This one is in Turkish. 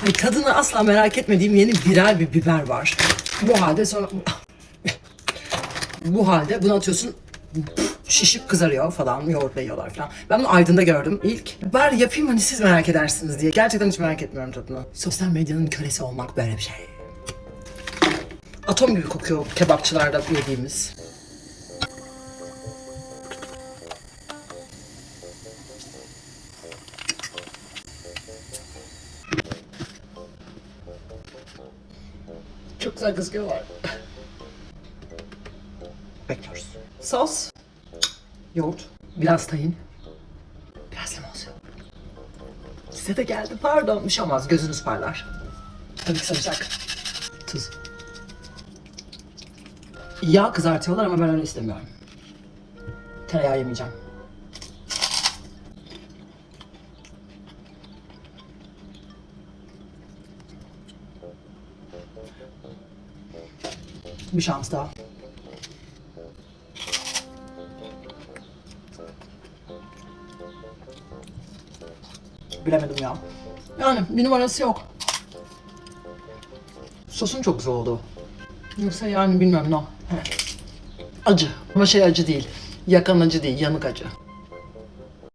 Hani tadını asla merak etmediğim yeni viral bir biber var. Bu halde sonra... Bu halde bunu atıyorsun şişip kızarıyor falan yoğurtla yiyorlar falan. Ben bunu Aydın'da gördüm ilk. Bari yapayım hani siz merak edersiniz diye. Gerçekten hiç merak etmiyorum tadını. Sosyal medyanın kölesi olmak böyle bir şey. Atom gibi kokuyor kebapçılarda yediğimiz. Çok güzel kızgıyorlar. Bekliyoruz. Sos. Yoğurt. Biraz tahin. Biraz limon suyu. Size de geldi pardon. Bir şey olmaz gözünüz parlar. Tabii ki sarımsak. Tuz. Yağ kızartıyorlar ama ben öyle istemiyorum. Tereyağı yemeyeceğim. Bir şans daha. Bilemedim ya. Yani bir numarası yok. Sosun çok güzel oldu. Yoksa yani bilmem ne. He. Acı. Ama şey acı değil. Yakan acı değil, yanık acı.